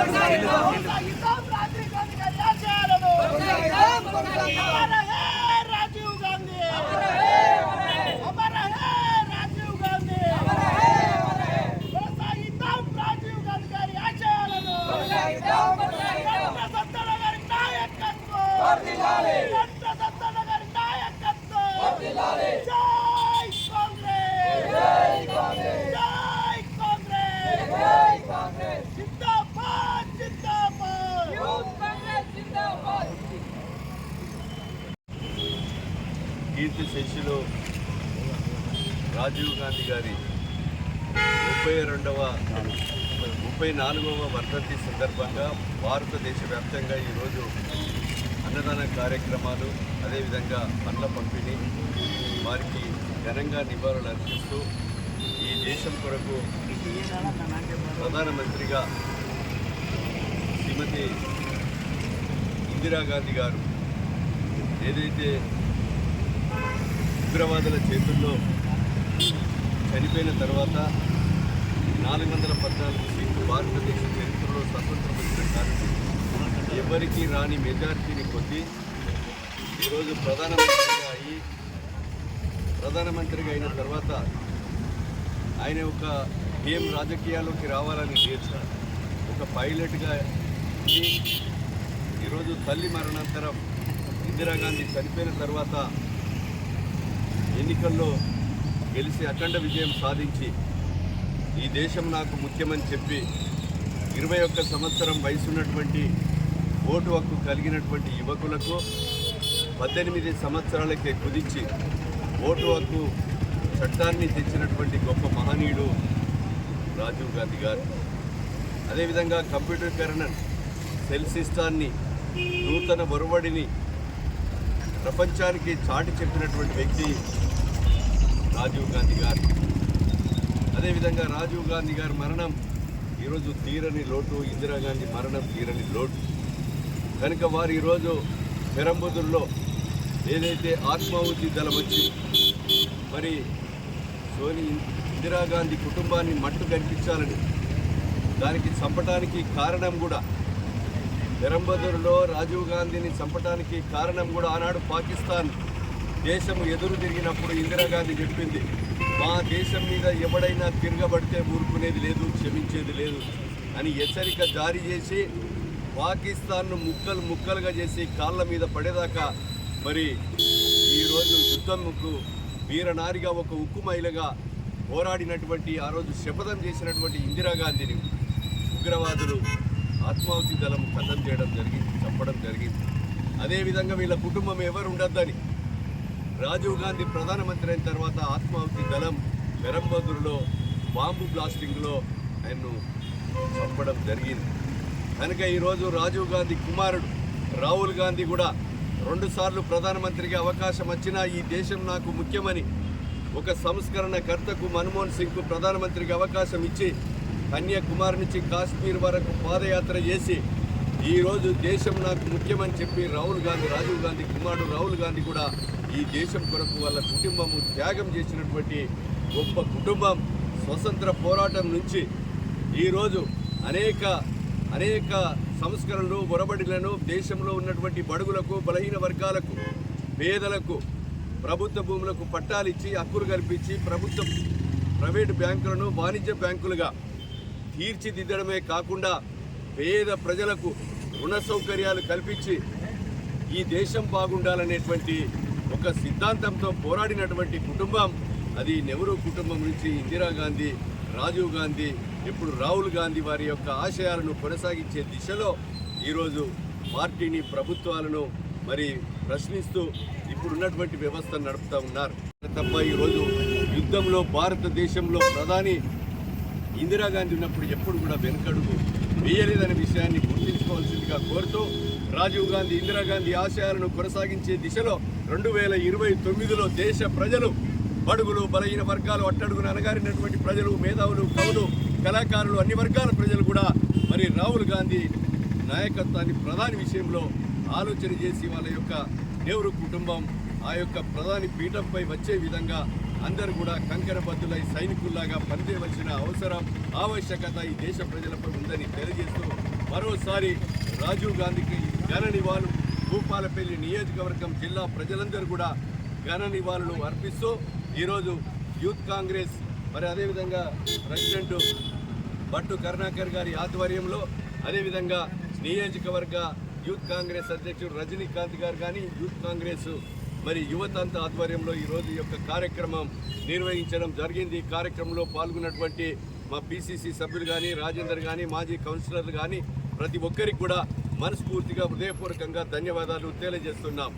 కొనసాగిద్దాం. రాజీవ్ గాంధీ గారి ఆశయాలను అమర హే రాజీవ్ గాంధీ అమర హే రాజీవ్ గాంధీ కొనసాగిద్దాం రాజీవ్ గాంధీ గారి ఆశయాలను గంట సత్తన గారి నాయకత్వం గంట సత్తన గారి నాయకత్వం జై కాంగ్రెస్ జై కాంగ్రెస్ జిందాబాద్ జిందాబాద్ కీర్తి శిష్యులు రాజీవ్ గాంధీ గారి ముప్పై రెండవ ముప్పై నాలుగవ వర్ధంతి సందర్భంగా భారతదేశ వ్యాప్తంగా ఈరోజు అన్నదాన కార్యక్రమాలు అదేవిధంగా పండ్ల పంపిణీ వారికి ఘనంగా నివాళులు అర్పిస్తూ ఈ దేశం కొరకు ప్రధానమంత్రిగా శ్రీమతి ఇందిరాగాంధీ గారు ఏదైతే ఉగ్రవాదుల చేతుల్లో చనిపోయిన తర్వాత నాలుగు వందల పద్నాలుగు సీట్లు భారతదేశ చరిత్రలో స్వతంత్రం వచ్చిన కారణం. ఎవరికి రాని మెజార్టీని కొద్ది ఈరోజు ప్రధానమంత్రిగా అయ్యి ప్రధానమంత్రిగా అయిన తర్వాత ఆయన ఒక ఏం రాజకీయాల్లోకి రావాలని లేదు. ఒక పైలట్గా ఈరోజు తల్లి మరణాంతరం ఇందిరాగాంధీ చనిపోయిన తర్వాత ఎన్నికల్లో గెలిచి అఖండ విజయం సాధించి ఈ దేశం నాకు ముఖ్యమని చెప్పి ఇరవై ఒక్క సంవత్సరం వయసున్నటువంటి ఓటు హక్కు కలిగినటువంటి యువకులకు పద్దెనిమిది సంవత్సరాలకే కుదించి ఓటు హక్కు చట్టాన్ని తెచ్చినటువంటి గొప్ప మహనీయుడు రాజీవ్ గాంధీ గారు. అదేవిధంగా కంప్యూటరీకరణ సెల్ సిస్టాన్ని నూతన ఒరవడిని ప్రపంచానికి చాటి చెప్పినటువంటి వ్యక్తి రాజీవ్ గాంధీ గారు. అదేవిధంగా రాజీవ్ గాంధీ గారి మరణం ఈరోజు తీరని లోటు ఇందిరాగాంధీ మరణం తీరని లోటు. కనుక వారు ఈరోజు పెరంబుదుల్లో ఏదైతే ఆత్మాహుతి దళం వచ్చి మరి సోని ఇందిరాగాంధీ కుటుంబాన్ని మట్టు కనిపించాలని దానికి చంపటానికి కారణం కూడా నిరంబదురులో రాజీవ్ గాంధీని చంపటానికి కారణం కూడా ఆనాడు పాకిస్తాన్. దేశం ఎదురు తిరిగినప్పుడు ఇందిరాగాంధీ చెప్పింది మా దేశం మీద ఎవడైనా తిరగబడితే ఊరుకునేది లేదు క్షమించేది లేదు అని హెచ్చరిక జారీ చేసి పాకిస్తాన్ను ముక్కలు ముక్కలుగా చేసి కాళ్ళ మీద పడేదాకా మరి ఈరోజు యుద్ధంకు వీరనారిగా ఒక ఉక్కు మహిళగా పోరాడినటువంటి ఆ రోజు శపథం చేసినటువంటి ఇందిరాగాంధీని ఉగ్రవాదులు ఆత్మాహుతి దళం కథం చేయడం జరిగింది చంపడం జరిగింది. అదేవిధంగా వీళ్ళ కుటుంబం ఎవరు ఉండొద్దని రాజీవ్ గాంధీ ప్రధానమంత్రి అయిన తర్వాత ఆత్మాహుతి దళం పెరంబదూరులో బాంబు బ్లాస్టింగ్లో ఆయన్ను చంపడం జరిగింది. కనుక ఈరోజు రాజీవ్ గాంధీ కుమారుడు రాహుల్ గాంధీ కూడా రెండుసార్లు ప్రధానమంత్రికి అవకాశం వచ్చినా ఈ దేశం నాకు ముఖ్యమని ఒక సంస్కరణ కర్తకు మన్మోహన్ సింగ్కు ప్రధానమంత్రికి అవకాశం ఇచ్చి కన్యాకుమారి నుంచి కాశ్మీర్ వరకు పాదయాత్ర చేసి ఈరోజు దేశం నాకు ముఖ్యమని చెప్పి రాహుల్ గాంధీ రాజీవ్ గాంధీ కుమారుడు రాహుల్ గాంధీ కూడా ఈ దేశం కొరకు వాళ్ళ కుటుంబము త్యాగం చేసినటువంటి గొప్ప కుటుంబం స్వతంత్ర పోరాటం నుంచి ఈరోజు అనేక అనేక సంస్కరణలు ఒరబడిలను దేశంలో ఉన్నటువంటి బడుగులకు బలహీన వర్గాలకు పేదలకు ప్రభుత్వ భూములకు పట్టాలిచ్చి హక్కులు కల్పించి ప్రభుత్వ ప్రైవేటు బ్యాంకులను వాణిజ్య బ్యాంకులుగా తీర్చిదిద్దడమే కాకుండా పేద ప్రజలకు రుణ సౌకర్యాలు కల్పించి ఈ దేశం బాగుండాలనేటువంటి ఒక సిద్ధాంతంతో పోరాడినటువంటి కుటుంబం అది నెహ్రూ కుటుంబం నుంచి ఇందిరాగాంధీ రాజీవ్ గాంధీ ఇప్పుడు రాహుల్ గాంధీ వారి యొక్క ఆశయాలను కొనసాగించే దిశలో ఈరోజు పార్టీని ప్రభుత్వాలను మరి ప్రశ్నిస్తూ ఇప్పుడున్నటువంటి వ్యవస్థను నడుపుతా ఉన్నారు. తప్ప ఈరోజు యుద్ధంలో భారతదేశంలో ప్రధాని ఇందిరాగాంధీ ఉన్నప్పుడు ఎప్పుడు కూడా వెనుకడుగు వేయలేదనే విషయాన్ని గుర్తించుకోవాల్సిందిగా కోరుతూ రాజీవ్ గాంధీ ఇందిరాగాంధీ ఆశయాలను కొనసాగించే దిశలో రెండు వేల ఇరవై తొమ్మిదిలో దేశ ప్రజలు బడుగులు బలహీన వర్గాలు అట్టడుగున అనగారినటువంటి ప్రజలు మేధావులు కవులు కళాకారులు అన్ని వర్గాల ప్రజలు కూడా మరి రాహుల్ గాంధీ నాయకత్వాన్ని ప్రధాని విషయంలో ఆలోచన చేసి వాళ్ళ యొక్క నెహ్రూ కుటుంబం ఆ యొక్క ప్రధాని పీఠంపై వచ్చే విధంగా అందరూ కూడా కంకరబద్దులై సైనికుల్లాగా పనిచేయవలసిన అవసరం ఆవశ్యకత ఈ దేశ ప్రజలపై ఉందని తెలియజేస్తూ మరోసారి రాజీవ్ గాంధీకి ఘన నివాళులు. భూపాలపల్లి నియోజకవర్గం జిల్లా ప్రజలందరూ కూడా ఘన నివాళులు అర్పిస్తూ ఈరోజు యూత్ కాంగ్రెస్ మరి అదేవిధంగా ప్రెసిడెంట్ భట్టు కరుణాకర్ గారి ఆధ్వర్యంలో అదేవిధంగా నియోజకవర్గ యూత్ కాంగ్రెస్ అధ్యక్షుడు రజనీకాంత్ గారు కానీ యూత్ కాంగ్రెస్ మరి యువతంత ఆధ్వర్యంలో ఈరోజు యొక్క కార్యక్రమం నిర్వహించడం జరిగింది. ఈ కార్యక్రమంలో పాల్గొన్నటువంటి మా పిసిసి సభ్యులు కానీ రాజేందర్ కానీ మాజీ కౌన్సిలర్లు కానీ ప్రతి ఒక్కరికి కూడా మనస్ఫూర్తిగా హృదయపూర్వకంగా ధన్యవాదాలు తెలియజేస్తున్నాం.